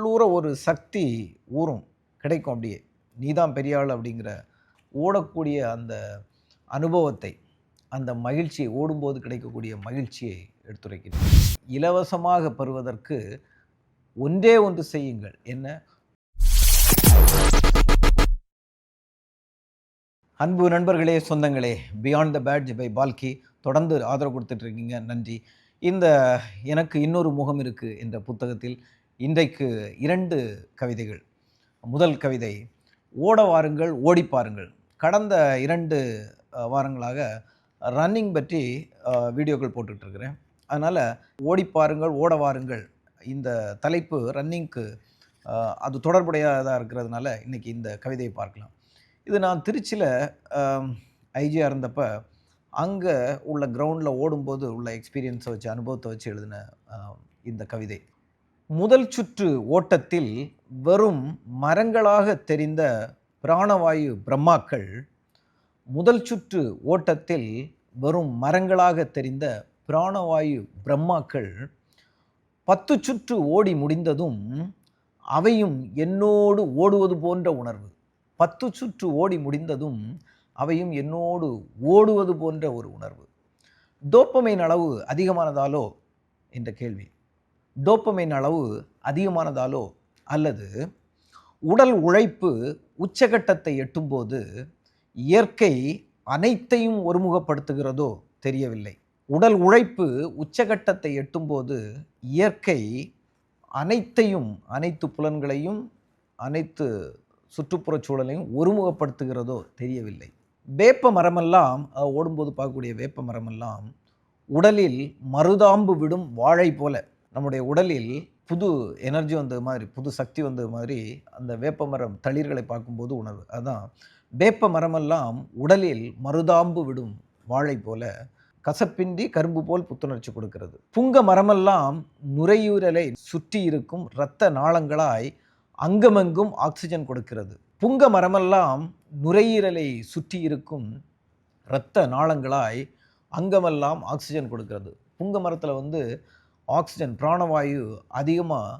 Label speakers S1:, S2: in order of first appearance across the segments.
S1: உள்ளூர ஒரு சக்தி ஊறும். கிடைக்கும் அப்படியே. நீதான் பெரியாள் அப்படிங்கிற ஓடக்கூடிய அந்த அனுபவத்தை அந்த மகிழ்ச்சியை ஓடும்போது கிடைக்கக்கூடிய மகிழ்ச்சியை எடுத்துரைக்கிறேன். இலவசமாக பெறுவதற்கு ஒன்றே ஒன்று செய்யுங்கள். என்ன? அன்பு நண்பர்களே சொந்தங்களே beyond the badge by Balki தொடர்ந்து ஆதரவு கொடுத்துட்டு இருக்கீங்க. நன்றி. இந்த எனக்கு இன்னொரு முகம் இருக்குது என்ற புத்தகத்தில் இன்றைக்கு இரண்டு கவிதைகள். முதல் கவிதை ஓட வாருங்கள் ஓடி பாருங்கள். கடந்த இரண்டு வாரங்களாக ரன்னிங் பற்றி வீடியோக்கள் போட்டுட்ருக்கிறேன் அதனால் ஓடி பாருங்கள் ஓட வாருங்கள். இந்த தலைப்பு ரன்னிங்க்கு அது தொடர்புடையதாக இருக்கிறதுனால இன்றைக்கி இந்த கவிதையை பார்க்கலாம். இது நான் திருச்சியில் ஐஜியாக இருந்தப்ப அங்கே உள்ள கிரவுண்டில் ஓடும்போது உள்ள எக்ஸ்பீரியன்ஸை வச்சு அனுபவத்தை வச்சு எழுதின இந்த கவிதை. முதல் சுற்று ஓட்டத்தில் வெறும் மரங்களாக தெரிந்த பிராணவாயு பிரம்மாக்கள் முதல் சுற்று ஓட்டத்தில் வெறும் மரங்களாக தெரிந்த பிராணவாயு பிரம்மாக்கள் பத்து சுற்று ஓடி முடிந்ததும் அவையும் என்னோடு ஓடுவது போன்ற உணர்வு. பத்து சுற்று ஓடி முடிந்ததும் அவையும் என்னோடு ஓடுவது போன்ற ஒரு உணர்வு. டோப்பமைன் அளவு அதிகமானதாலோ? என்ற கேள்வி. டோப்பமைன் அளவு அதிகமானதாலோ அல்லது உடல் உழைப்பு உச்சகட்டத்தை எட்டும்போது இயற்கை அனைத்தையும் ஒருமுகப்படுத்துகிறதோ தெரியவில்லை. உடல் உழைப்பு உச்சகட்டத்தை எட்டும்போது இயற்கை அனைத்தையும் அனைத்து புலன்களையும் அனைத்து சுற்றுப்புறச் சூழலையும் ஒருமுகப்படுத்துகிறதோ தெரியவில்லை. வேப்ப மரமெல்லாம் ஓடும்போது பார்க்கக்கூடிய வேப்ப மரமெல்லாம் உடலில் மருதாம்பு விடும் வாழை போல நம்முடைய உடலில் புது எனர்ஜி வந்தது மாதிரி புது சக்தி வந்தது மாதிரி அந்த வேப்ப மரம் தளிர்களை பார்க்கும்போது உணர்வு. அதான் வேப்ப மரமெல்லாம் உடலில் மருதாம்பு விடும் வாழை போல கசப்பின்றி கரும்பு போல் புத்துணர்ச்சி கொடுக்கிறது. புங்க மரமெல்லாம் நுரையீரலை சுற்றி இருக்கும் இரத்த நாளங்களாய் அங்கமெங்கும் ஆக்சிஜன் கொடுக்கிறது. புங்க மரமெல்லாம் நுரையீரலை சுற்றி இருக்கும் இரத்த நாளங்களாய் அங்கமெல்லாம் ஆக்சிஜன் கொடுக்கிறது. புங்க மரத்தில் வந்து ஆக்சிஜன் பிராணவாயு அதிகமாக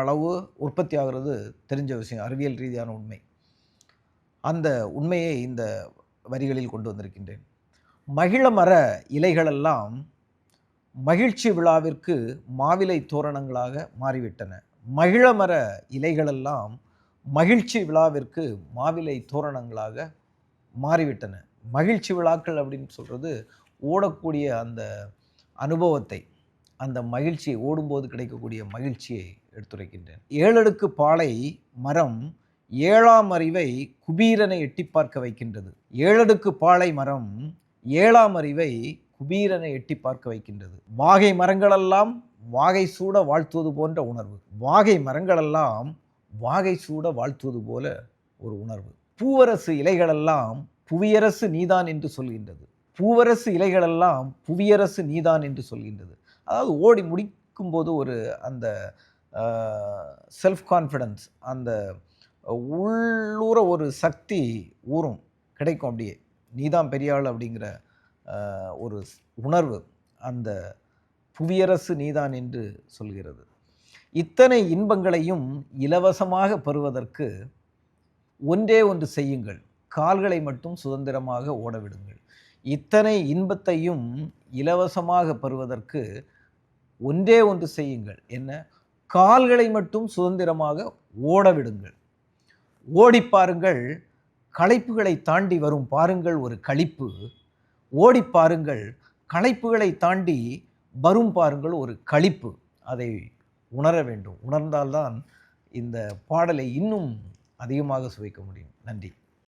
S1: அளவு உற்பத்தி ஆகிறது தெரிஞ்ச விஷயம் அறிவியல் ரீதியான உண்மை. அந்த உண்மையை இந்த வரிகளில் கொண்டு வந்திருக்கின்றேன். மகிழ மர இலைகளெல்லாம் மகிழ்ச்சி விழாவிற்கு மாவிலை தோரணங்களாக மாறிவிட்டன. மகிழ மர இலைகளெல்லாம் மகிழ்ச்சி விழாவிற்கு மாவிலை தோரணங்களாக மாறிவிட்டன. மகிழ்ச்சி விழாக்கள் அப்படின்னு சொல்கிறது ஓடக்கூடிய அந்த அனுபவத்தை அந்த மகிழ்ச்சியை ஓடும்போது கிடைக்கக்கூடிய மகிழ்ச்சியை எடுத்துரைக்கின்றேன். ஏழடுக்கு பாலை மரம் ஏழாம் அறிவை குபீரனை எட்டி பார்க்க வைக்கின்றது. ஏழடுக்கு பாலை மரம் ஏழாம் அறிவை குபீரனை எட்டி பார்க்க வைக்கின்றது. வாகை மரங்களெல்லாம் வாகை சூட வாழ்த்துவது போன்ற உணர்வு. வாகை மரங்களெல்லாம் வாகை சூட வாழ்த்துவது போல ஒரு உணர்வு. பூவரசு இலைகளெல்லாம் புவியரசு நீதான் என்று சொல்கின்றது. பூவரசு இலைகளெல்லாம் புவியரசு நீதான் என்று சொல்கின்றது. அதாவது ஓடி முடிக்கும்போது ஒரு அந்த செல்ஃப் கான்ஃபிடன்ஸ் அந்த உள்ளூர ஒரு சக்தி ஊறும். கிடைக்கும் அப்படியே. நீதான் பெரியாள் அப்படிங்கிற ஒரு உணர்வு அந்த புவியரசு நீதான் என்று சொல்கிறது. இத்தனை இன்பங்களையும் இலவசமாக பெறுவதற்கு ஒன்றே ஒன்று செய்யுங்கள். கால்களை மட்டும் சுதந்திரமாக ஓடவிடுங்கள் இத்தனை இன்பத்தையும் இலவசமாக பெறுவதற்கு ஒன்றே ஒன்று செய்யுங்கள். என்ன? கால்களை மட்டும் சுதந்திரமாக ஓடவிடுங்கள். ஓடி பாருங்கள். களைப்புகளை தாண்டி வரும் பாருங்கள் ஒரு களிப்பு ஓடி பாருங்கள். களைப்புகளை தாண்டி வரும் பாருங்கள் ஒரு கழிப்பு. அதை உணர வேண்டும். உணர்ந்தால்தான் இந்த பாடலை இன்னும் அதிகமாக சுவைக்க முடியும். நன்றி.